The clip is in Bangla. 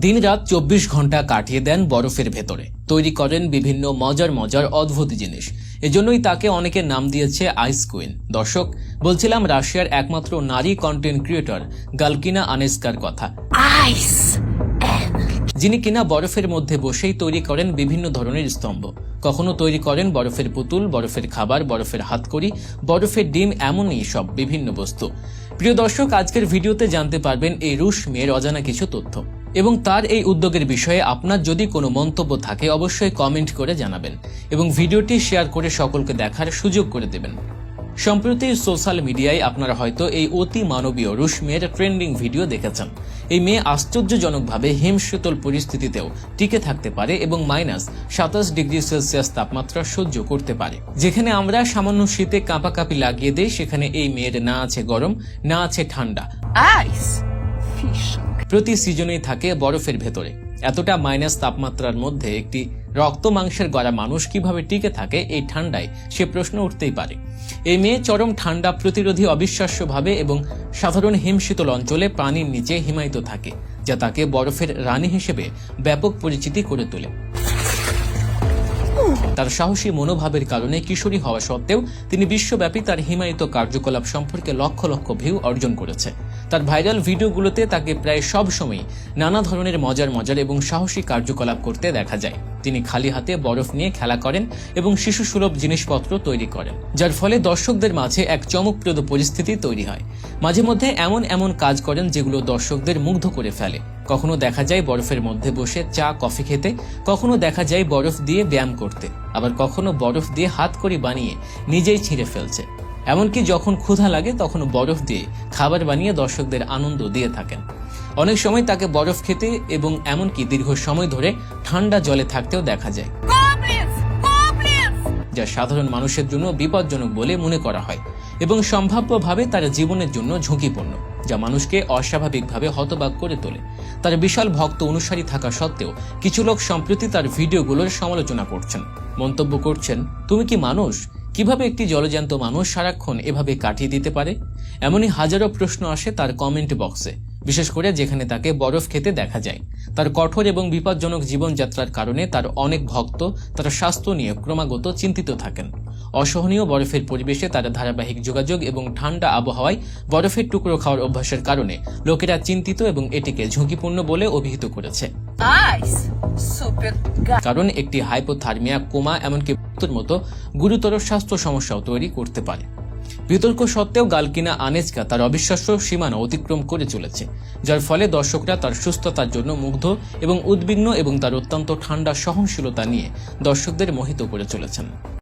দিনরাত চব্বিশ ঘণ্টা কাটিয়ে দেন বরফের ভেতরে। তৈরি করেন বিভিন্ন মজার মজার অদ্ভুত জিনিস। এজন্যই তাকে অনেকে নাম দিয়েছে আইস কুইন দর্শক বলছিলাম রাশিয়ার একমাত্র নারী কন্টেন্ট ক্রিয়েটর গালকিনা আনেস্কার কথা। Ice. যিনি কিনা বরফের মধ্যে বসেই তৈরি করেন বিভিন্ন ধরনের স্তম্ভ। কখনো তৈরি করেন বরফের পুতুল বরফের খাবার বরফের হাতকড়ি বরফের ডিম এমনই সব বিভিন্ন বস্তু। প্রিয় দর্শক আজকের ভিডিওতে জানতে পারবেন এই রুশ মেয়ের অজানা কিছু তথ্য। এবং তার এই উদ্যোগের বিষয়ে আপনার যদি কোনো মন্তব্য থাকে, অবশ্যই কমেন্ট করে জানাবেন এবং ভিডিওটি শেয়ার করে সকলকে দেখার সুযোগ করে দেবেন সম্প্রতি সোশ্যাল মিডিয়ায় আপনারা হয়তো এই অতি মানবীয় রুশ মেয়ের ট্রেন্ডিং ভিডিও দেখেছেন এই মেয়ে আশ্চর্যজনকভাবে হিমশীতল পরিস্থিতিতেও টিকে থাকতে পারে এবং মাইনাস সাতাশ ডিগ্রি সেলসিয়াস তাপমাত্রা সহ্য করতে পারে যেখানে আমরা সামান্য শীতে কাঁপাকাঁপি লাগিয়ে দেই, সেখানে এই মেয়ের না আছে গরম, না আছে ঠান্ডা Ice. Fishing. প্রতি সিজনেই থাকে বরফের ভেতরে। এতটা মাইনাস তাপমাত্রার মধ্যে একটি রক্ত মাংসের গড়া মানুষ কীভাবে টিকে থাকে এই ঠান্ডায়, সে প্রশ্ন উঠতেই পারে। এই মেয়ে চরম ঠান্ডা প্রতিরোধী অবিশ্বাস্যভাবে এবং সাধারণ হিমশীতল অঞ্চলে প্রাণীর নিচে হিমায়িত থাকে, যা তাকে বরফের রানী হিসেবে ব্যাপক পরিচিতি করে তোলে। তার সাহসী মনোভাবের কারণে কিশোরী হওয়া সত্ত্বেও তিনি বিশ্বব্যাপী তার হিমায়িত কার্যকলাপ সম্পর্কে লক্ষ লক্ষ ভিউ অর্জন করেছে। তার ভাইরাল ভিডিওগুলোতে তাকে প্রায় সব সময় নানা ধরনের মজার মজার এবং সাহসী কার্যকলাপ করতে দেখা যায়। তিনি খালি হাতে বরফ নিয়ে খেলা করেন এবং শিশু সুলভ জিনিসপত্র তৈরি করেন, যার ফলে দর্শকদের মাঝে এক চমকপ্রদ পরিস্থিতি তৈরি হয়। মাঝে মধ্যে এমন এমন কাজ করেন যেগুলো দর্শকদের মুগ্ধ করে ফেলে। কখনো দেখা যায় বরফের মধ্যে বসে চা, কফি খেতে, কখনো দেখা যায় বরফ দিয়ে ব্যায়াম করতে, আবার কখনো বরফ দিয়ে হাত করি বানিয়ে নিজেই ছিঁড়ে ফেলছে। এমনকি যখন ক্ষুধা লাগে তখন বরফ দিয়ে খাবার বানিয়ে দর্শকদের আনন্দ দিয়ে থাকেন। অনেক সময় তাকে বরফ খেতে এবং এমনকি দীর্ঘ সময় ধরে ঠান্ডা জলে থাকতেও দেখা যায়. যা সাধারণ মানুষের জন্য বিপজ্জনক বলে মনে করা হয় এবং সম্ভাব্যভাবে তার জীবনের জন্য ঝুঁকিপূর্ণ যা মানুষকে অস্বাভাবিকভাবে হতবাক করে তোলে। তার বিশাল ভক্ত অনুসারী থাকা সত্ত্বেও কিছু লোক সম্প্রতি তার ভিডিওগুলোর সমালোচনা করছেন। মন্তব্য করছেন তুমি কি মানুষ? কীভাবে একটি জলজ্যান্ত মানুষ সারাক্ষণ এভাবে কাটিয়ে দিতে পারে? এমনই হাজারো প্রশ্ন আসে তার কমেন্ট বক্সে বিশেষ করে যেখানে তাকে বরফ খেতে দেখা যায়। তার কঠোর এবং বিপজ্জনক জীবনযাত্রার কারণে তার অনেক ভক্ত, তার স্বাস্থ্য নিয়ে ক্রমাগত চিন্তিত থাকেন। অসহনীয় বরফের পরিবেশে তার ধারাবাহিক যোগাযোগ এবং ঠান্ডা আবহাওয়ায় বরফের টুকরো খাওয়ার অভ্যাসের কারণে লোকেরা চিন্তিত এবং এটিকে ঝুঁকিপূর্ণ বলে অভিহিত করেছে. কারণ একটি হাইপোথার্মিয়া কোমা এমনকি মৃত্যুর মতো গুরুতর স্বাস্থ্য সমস্যাও তৈরি করতে পারে। বিতর্ক সত্ত্বেও গালকিনা আনেজকা তার অবিশ্বাস্য সীমানা অতিক্রম করে চলেছে যার ফলে দর্শকরা তার সুস্থতার জন্য মুগ্ধ এবং উদ্বিগ্ন এবং তার অত্যন্ত ঠান্ডা সহনশীলতা নিয়ে দর্শকদের মোহিত করে চলেছেন।